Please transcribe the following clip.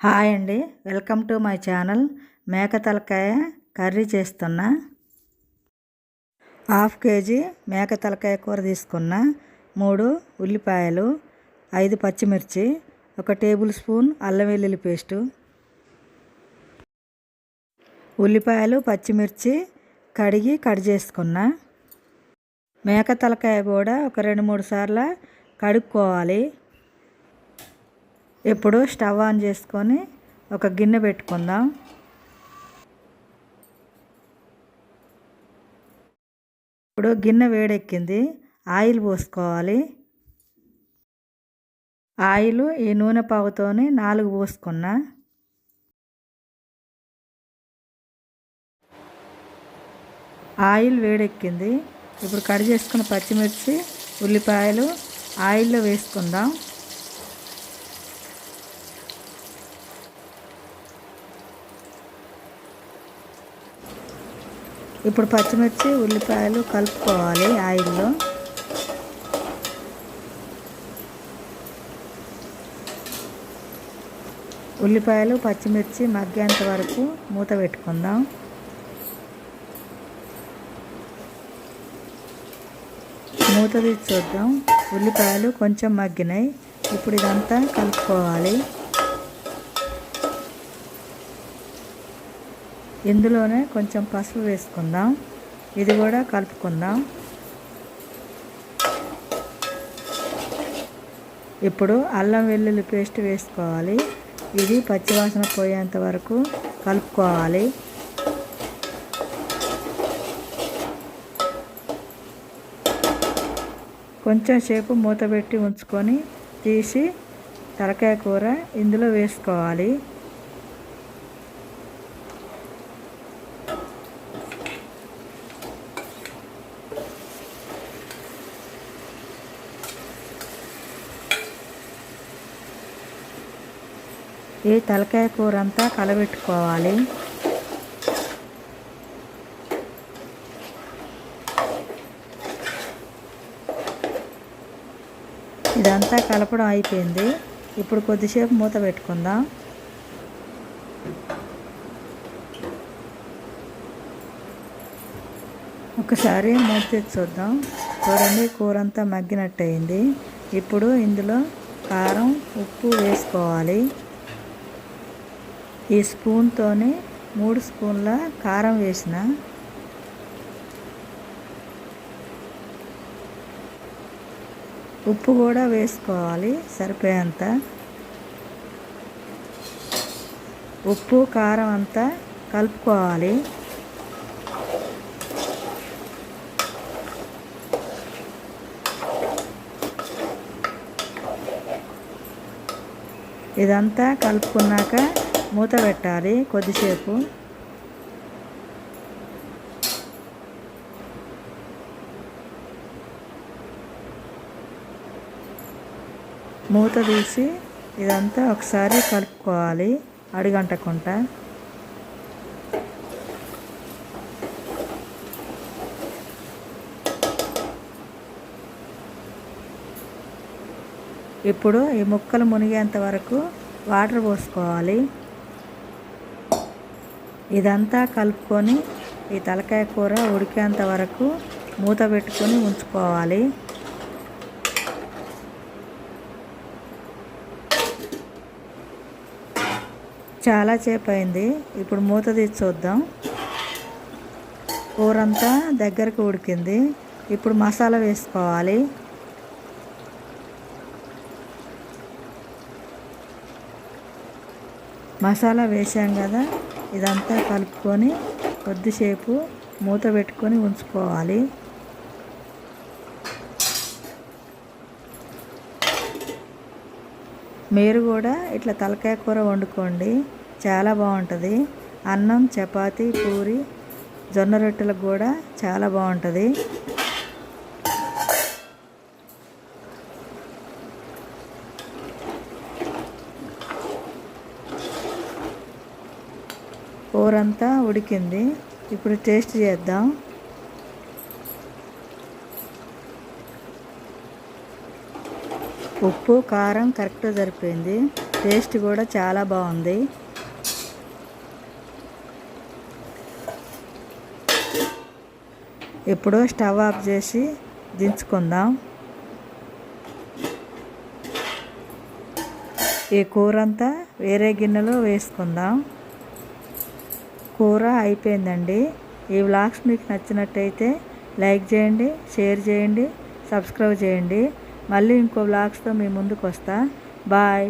Hi అండి. Welcome to my channel మేక తలకాయ కర్రీ చేస్తున్నా. హాఫ్ కేజీ మేక తలకాయ కూర తీసుకున్న మూడు ఉల్లిపాయలు ఐదు పచ్చిమిర్చి ఒక టేబుల్ స్పూన్ అల్లం వెల్లుల్లి పేస్టు ఉల్లిపాయలు పచ్చిమిర్చి కడిగి కట్ చేసుకున్నా. మేక తలకాయ కూడా ఒక రెండు మూడు సార్లు కడుక్కోవాలి. ఇప్పుడు స్టవ్ ఆన్ చేసుకొని ఒక గిన్నె పెట్టుకుందాం. ఇప్పుడు గిన్నె వేడెక్కింది. ఆయిల్ పోసుకోవాలి. ఆయిల్ ఈ నూనె పావుతోని నాలుగు పోసుకున్నా. ఆయిల్ వేడెక్కింది. ఇప్పుడు కట్ చేసుకున్న పచ్చిమిర్చి ఉల్లిపాయలు ఆయిల్లో వేసుకుందాం. ఇప్పుడు పచ్చిమిర్చి ఉల్లిపాయలు కలుపుకోవాలి ఆయిల్లో. ఉల్లిపాయలు పచ్చిమిర్చి మగ్గేంత వరకు మూత పెట్టుకుందాం. మూత తీసి చూద్దాం. ఉల్లిపాయలు కొంచెం మగ్గినాయి. ఇప్పుడు ఇదంతా కలుపుకోవాలి. ఇందులోనే కొంచెం పసుపు వేసుకుందాం. ఇది కూడా కలుపుకుందాం. ఇప్పుడు అల్లం వెల్లుల్లి పేస్ట్ వేసుకోవాలి. ఇది పచ్చివాసన పోయేంత వరకు కలుపుకోవాలి. కొంచెం సేపు మూత పెట్టి ఉంచుకొని తీసి తలకాయ కూర ఇందులో వేసుకోవాలి. ఈ తలకాయ కూర అంతా కలబెట్టుకోవాలి. ఇదంతా కలపడం అయిపోయింది. ఇప్పుడు కొద్దిసేపు మూత పెట్టుకుందాం. ఒకసారి మూత తెచ్చి చూద్దాం. చూడండి కూర అంతా మగ్గినట్టు అయింది ఇప్పుడు ఇందులో కారం ఉప్పు వేసుకోవాలి. ఈ స్పూన్తోనే మూడు స్పూన్ల కారం వేసిన. ఉప్పు కూడా వేసుకోవాలి సరిపోయేంత. ఉప్పు కారం అంతా కలుపుకోవాలి. ఇదంతా కలుపుకున్నాక మూత పెట్టాలి కొద్దిసేపు. మూత తీసి ఇదంతా ఒకసారి కలుపుకోవాలి అడిగంటకుండా ఇప్పుడు ఈ ముక్కలు మునిగేంత వరకు వాటర్ పోసుకోవాలి. ఇదంతా కలుపుకొని ఈ తలకాయ కూర ఉడికేంత వరకు మూత పెట్టుకొని ఉంచుకోవాలి. చాలా సేపు అయింది. ఇప్పుడు మూత తీసి చూద్దాం. కూర అంతా దగ్గరకు ఉడికింది. ఇప్పుడు మసాలా వేసుకోవాలి. మసాలా వేసాం కదా. ఇదంతా కలుపుకొని కొద్దిసేపు మూత పెట్టుకొని ఉంచుకోవాలి. మీరు కూడా ఇట్లా తలకాయ కూర వండుకోండి. చాలా బాగుంటుంది. అన్నం చపాతి పూరి జొన్న రొట్టెలకు కూడా చాలా బాగుంటుంది. కూర అంతా ఉడికింది. ఇప్పుడు టేస్ట్ చేద్దాం. ఉప్పు కారం కరెక్ట్గా సరిపోయింది. టేస్ట్ కూడా చాలా బాగుంది. ఇప్పుడు స్టవ్ ఆఫ్ చేసి దించుకుందాం. ఈ కూర అంతా వేరే గిన్నెలో వేసుకుందాం. కూర అయిపోయిందండి. ఈ వ్లాగ్స్ మీకు నచ్చినట్టయితే లైక్ చేయండి షేర్ చేయండి సబ్స్క్రైబ్ చేయండి. మళ్ళీ ఇంకో వ్లాగ్స్తో మీ ముందుకు వస్తా బాయ్.